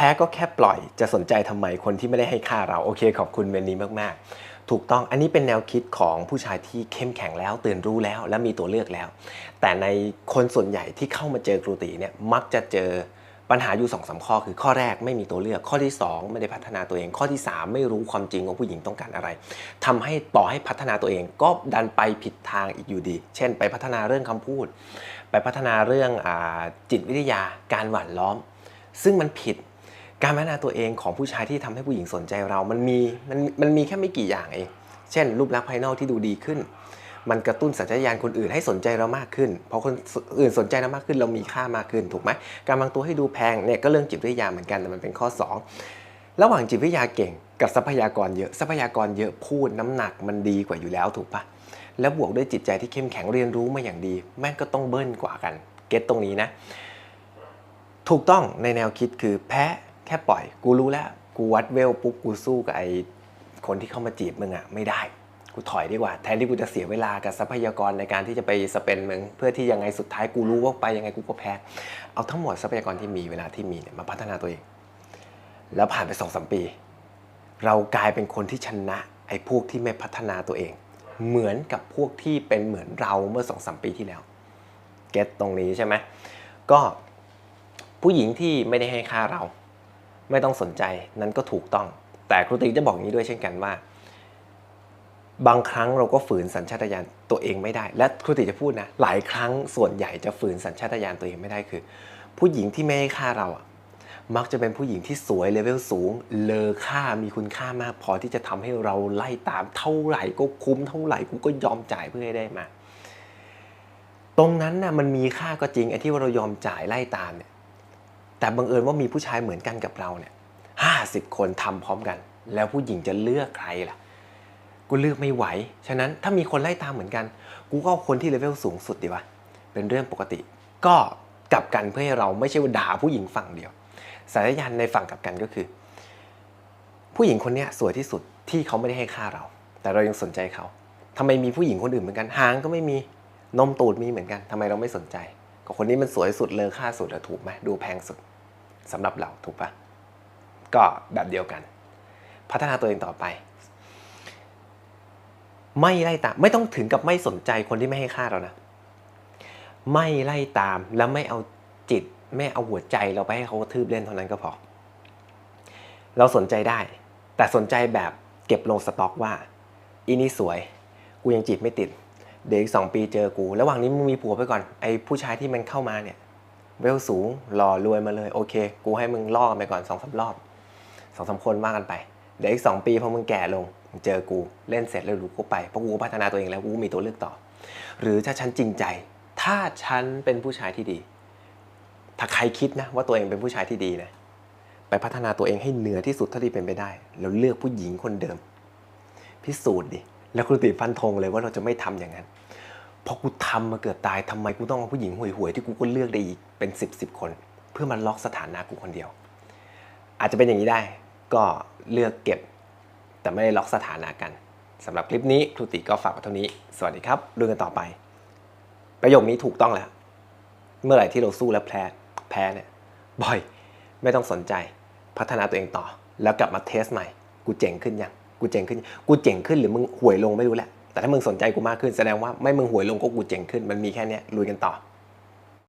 พ้ก็แค่ปล่อยจะสนใจทำไมคนที่ไม่ได้ให้ค่าเราโอเค ขอบคุณเมนนี้มากๆ ถูกต้องอันนี้เป็นแนวคิดของผู้ชายที่เข้มแข็งแล้วตื่นรู้แล้ว และมีตัวเลือกแล้ว แต่ในคนส่วนใหญ่ที่เข้ามาเจอครูตีเนี่ยมักจะเจอปัญหาอยู่สองสาข้อคือข้อแรกไม่มีตัวเลือกข้อที่ 2 ไม่ได้พัฒนาตัวเอง ข้อที่ 3 ไม่รู้ความจริงว่าผู้หญิงต้องการอะไรทำให้ต่อให้พัฒนาตัวเองก็ดันไปผิดทางอีกอยู่ดี เช่น ไปพัฒนาเรื่องคำพูด ไปพัฒนาเรื่องอจิตวิทยาการหว่านล้อม ซึ่งมันผิด การพัฒนาตัวเองของผู้ชายที่ทำให้ผู้หญิงสนใจเรา มันมีมันมันมีแค่ไม่กี่อย่างเอง เช่น รูปลักษณ์ภายนอกที่ดูดีขึ้น มันกระตุ้นสัญชาตญาณคนอื่นให้สนใจเรามากขึ้นเพราะคนอื่นสนใจเรามากขึ้น เรามีค่ามากขึ้นถูกไหมการวางตัวให้ดูแพงเนี่ยก็เรื่องจิตวิทยาเหมือนกันแต่มันเป็นข้อ 2 ระหว่างจิตวิทยาเก่ง กับทรัพยากรเยอะ ทรัพยากรเยอะพูดน้ำหนักมันดีกว่าอยู่แล้วถูกปะแล้วบวกด้วยจิตใจที่เข้มแข็งเรียนรู้มาอย่างดี แม่งก็ต้องเบิ้ลกว่ากัน เก็ตตรงนี้นะ ถูกต้องในแนวคิดคือแพ้ ค่ปล่อย กูรู้แล้ว กูวัดเวลปุ๊บกูสู้กับไอ้คนที่เข้ามาจีบมึงอะไม่ได้ กูถอยดีกว่า แทนที่กูจะเสียเวลากับทรัพยากรในการที่จะไปสเปนมึงเพื่อที่ยังไงสุดท้ายกูรู้ว่าไปยังไงกูก็แพ้ เอาทั้งหมดทรัพยากรที่มีเวลาที่มีเนี่ยมาพัฒนาตัวเอง แล้วผ่านไปสองสมปี เรากลายเป็นคนที่ชนะไอ้พวกที่ไม่พัฒนาตัวเอง เหมือนกับพวกที่เป็นเหมือนเราเมื่อสองสมปีที่แล้ว เก็ตตรงนี้ใช่ไหมก็ผู้หญิงที่ไม่ได้ให้ค่าเรา ไม่ต้องสนใจนั้นก็ถูกต้อง แต่ครูติ๊กจะบอกอย่างนี้ด้วยเช่นกันว่า บางครั้งเราก็ฝืนสัญชาตญาณตัวเองไม่ได้ และครูติจะพูดนะหลายครั้งส่วนใหญ่จะฝืนสัญชาตญาณตัวเองไม่ได้คือ ผู้หญิงที่ไม่ให้ค่าเราอะมักจะเป็นผู้หญิงที่สวยเลเวลสูง เลอค่ามีคุณค่ามาก พอที่จะทำให้เราไล่ตามเท่าไหร่ก็คุ้มเท่าไหร่กูก็ยอมจ่ายเพื่อให้ได้มา ตรงนั้นน่ะมันมีค่าก็จริงไอ้ที่ว่าเรายอมจ่ายไล่ตามเนี่ย แต่บังเอิญว่ามีผู้ชายเหมือนกันกับเราเนี่ยห้าสิบคนทำพร้อมกัน แล้วผู้หญิงจะเลือกใครล่ะ กูเลือกไม่ไหว ฉะนั้นถ้ามีคนไล่ตามเหมือนกัน กูก็เอาคนที่เลเวลสูงสุดดีวะ เป็นเรื่องปกติ ก็กลับกันเพื่อให้เราไม่ใช่ว่าด่าผู้หญิงฝั่งเดียว สายยานในฝั่งกลับกันก็คือ ผู้หญิงคนนี้สวยที่สุดที่เขาไม่ได้ให้ค่าเรา แต่เรายังสนใจเขาทำไมมีผู้หญิงคนอื่นเหมือนกัน หางก็ไม่มี นมตูดมีเหมือนกันทำไมเราไม่สนใจ ก็คนนี้มันสวยสุดเลอค่าสุดอะถูกไหมดูแพงสุด สำหรับเราถูกปะก็แบบเดียวกัน พัฒนาตัวเองต่อไป ไม่ไล่ตาม ไม่ต้องถึงกับไม่สนใจคนที่ไม่ให้ค่าเรานะ ไม่ไล่ตามแล้วไม่เอาจิต ไม่เอาหัวใจเราไปให้เขาทืบเล่นเท่านั้นก็พอ เราสนใจได้ แต่สนใจแบบเก็บลงสต็อกว่าอีนี่สวย กูยังจีบไม่ติด เดี๋ยวอีกสองปีเจอกู ระหว่างนี้มึงมีผัวไปก่อน ไอ้ผู้ชายที่มันเข้ามาเนี่ย เวลสูงหล่อรวยมาเลยโอเค กูให้มึงล่อกไปก่อนสองสารอบสองสามคนว่ากันไป เดี๋ยวอีกสองปีพอมึงแก่ลงมึงเจอกูเล่นเสร็จแล้วรู้กูไปเพราะกูพัฒนาตัวเองแล้วกูมีตัวเลือกต่อ หรือถ้าฉันจริงใจ ถ้าฉันเป็นผู้ชายที่ดี ถ้าใครคิดนะว่าตัวเองเป็นผู้ชายที่ดีนะไปพัฒนาตัวเองให้เหนือที่สุดเท่าที่เป็นไปได้ แล้วเลือกผู้หญิงคนเดิม พิสูจน์ดิแล้วครูติฟันธงเลยว่าเราจะไม่ทำอย่างนั้น พราะกูทำมาเกือบตายทำไมกูต้องเอาผู้หญิงห่วยๆที่กูก็เลือกได้อีกเป็นสิบสิบคน เพื่อมาล็อกสถานะกูคนเดียว อาจจะเป็นอย่างนี้ได้ ก็เลือกเก็บ แต่ไม่ได้ล็อกสถานะกันสำหรับคลิปนี้ครูติก็ฝากไว้เท่านี้ สวัสดีครับดูกันต่อไป ประโยคนี้ถูกต้องแล้ว เมื่อไหร่ที่เราสู้แล้วแพ้แพ้เนี่ยบ่อย ไม่ต้องสนใจ พัฒนาตัวเองต่อ แล้วกลับมาเทสใหม่ กูเจ๋งขึ้นยัง กูเจ๋งขึ้น กูเจ๋งขึ้นหรือมึงห่วยลงไม่รู้แหละ แต่ถ้ามึงสนใจกูมากขึ้นแสดงว่าไม่มึงหวยลงก็กูเจ๋งขึ้น มันมีแค่นี้ลุยกันต่อ